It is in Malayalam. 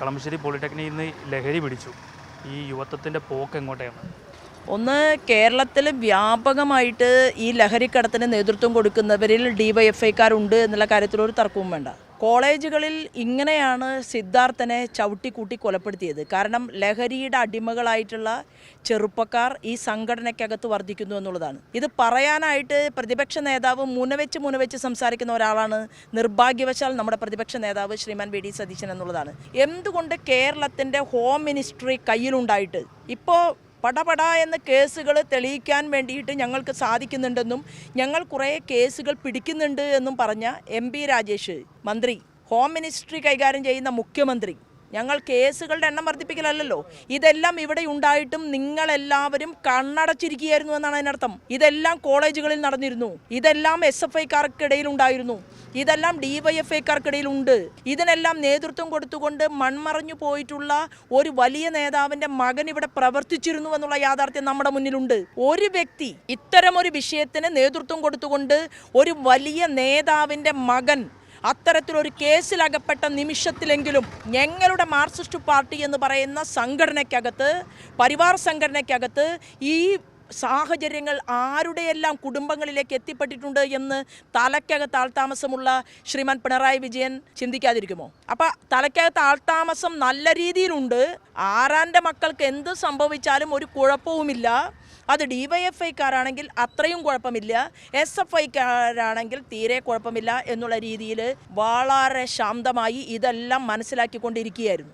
കളമശ്ശേരി പോളിടെക്നിക്കിൽ നിന്ന് ലഹരി പിടിച്ചു. ഈ യുവത്വത്തിന്റെ പോക്ക് എങ്ങോട്ടാണ് ഒന്ന് കേരളത്തിൽ വ്യാപകമായിട്ട് ഈ ലഹരിക്കടത്തിന് നേതൃത്വം കൊടുക്കുന്നവരിൽ ഡി വൈ എഫ് ഐക്കാരുണ്ട് എന്നുള്ള കാര്യത്തിലൊരു തർക്കവും വേണ്ട. കോളേജുകളിൽ ഇങ്ങനെയാണ് സിദ്ധാർത്ഥനെ ചവിട്ടിക്കൂട്ടി കൊലപ്പെടുത്തിയത്. കാരണം ലഹരിയുടെ അടിമകളായിട്ടുള്ള ചെറുപ്പക്കാർ ഈ സംഘടനയ്ക്കകത്ത് വർദ്ധിക്കുന്നു എന്നുള്ളതാണ്. ഇത് പറയാനായിട്ട് പ്രതിപക്ഷ നേതാവ് മുനവെച്ച് മുനവെച്ച് സംസാരിക്കുന്ന ഒരാളാണ് നിർഭാഗ്യവശാൽ നമ്മുടെ പ്രതിപക്ഷ നേതാവ് ശ്രീമാൻ വി ഡി സതീശൻ എന്നുള്ളതാണ്. എന്തുകൊണ്ട് കേരളത്തിന്റെ ഹോം മിനിസ്ട്രി കയ്യിലുണ്ടായിട്ട്? ഇപ്പോൾ പടപട എന്ന കേസുകൾ തെളിയിക്കാൻ വേണ്ടിയിട്ട് ഞങ്ങൾക്ക് സാധിക്കുന്നുണ്ടെന്നും ഞങ്ങൾ കുറേ കേസുകൾ പിടിക്കുന്നുണ്ട് എന്നും പറഞ്ഞ എം പി രാജേഷ് മന്ത്രി ഹോം മിനിസ്ട്രി കൈകാര്യം ചെയ്യുന്ന മുഖ്യമന്ത്രി. ഞങ്ങൾ കേസുകളുടെ എണ്ണം വർദ്ധിപ്പിക്കലല്ലോ ഇതെല്ലാം ഇവിടെ ഉണ്ടായിട്ടും നിങ്ങളെല്ലാവരും കണ്ണടച്ചിരിക്കുകയായിരുന്നു എന്നാണ് അതിനർത്ഥം. ഇതെല്ലാം കോളേജുകളിൽ നടന്നിരുന്നു. ഇതെല്ലാം എസ് എഫ് ഐക്കാർക്കിടയിൽ ഉണ്ടായിരുന്നു. ഇതെല്ലാം ഡിവൈഎഫ് ഐക്കാർക്കിടയിൽ ഉണ്ട് ഇതിനെല്ലാം നേതൃത്വം കൊടുത്തുകൊണ്ട് മൺമറഞ്ഞു പോയിട്ടുള്ള ഒരു വലിയ നേതാവിന്റെ മകൻ ഇവിടെ പ്രവർത്തിച്ചിരുന്നു എന്നുള്ള യാഥാർത്ഥ്യം നമ്മുടെ മുന്നിലുണ്ട്. ഒരു വ്യക്തി ഇത്തരം ഒരു വിഷയത്തിന് നേതൃത്വം കൊടുത്തുകൊണ്ട് ഒരു വലിയ നേതാവിന്റെ മകൻ അത്തരത്തിലൊരു കേസിലകപ്പെട്ട നിമിഷത്തിലെങ്കിലും ഞങ്ങളുടെ മാർക്സിസ്റ്റ് പാർട്ടി എന്ന് പറയുന്ന സംഘടനയ്ക്കകത്ത് പരിവാർ സംഘടനയ്ക്കകത്ത് ഈ സാഹചര്യങ്ങൾ ആരുടെയെല്ലാം കുടുംബങ്ങളിലേക്ക് എത്തിപ്പെട്ടിട്ടുണ്ട് എന്ന് തലയ്ക്കകത്ത് ആൾതാമസമുള്ള ശ്രീമാൻ പിണറായി വിജയൻ ചിന്തിക്കാതിരിക്കുമോ? അപ്പം തലയ്ക്കകത്ത് ആൾതാമസം നല്ല രീതിയിലുണ്ട്. ആറാന്റെ മക്കൾക്ക് എന്ത് സംഭവിച്ചാലും ഒരു കുഴപ്പവുമില്ല. അത് ഡി വൈ എഫ് ഐക്കാരാണെങ്കിൽ അത്രയും കുഴപ്പമില്ല. എസ് എഫ് ഐക്കാരാണെങ്കിൽ തീരെ കുഴപ്പമില്ല എന്നുള്ള രീതിയിൽ വളരെ ശാന്തമായി ഇതെല്ലാം മനസ്സിലാക്കിക്കൊണ്ടിരിക്കുകയായിരുന്നു.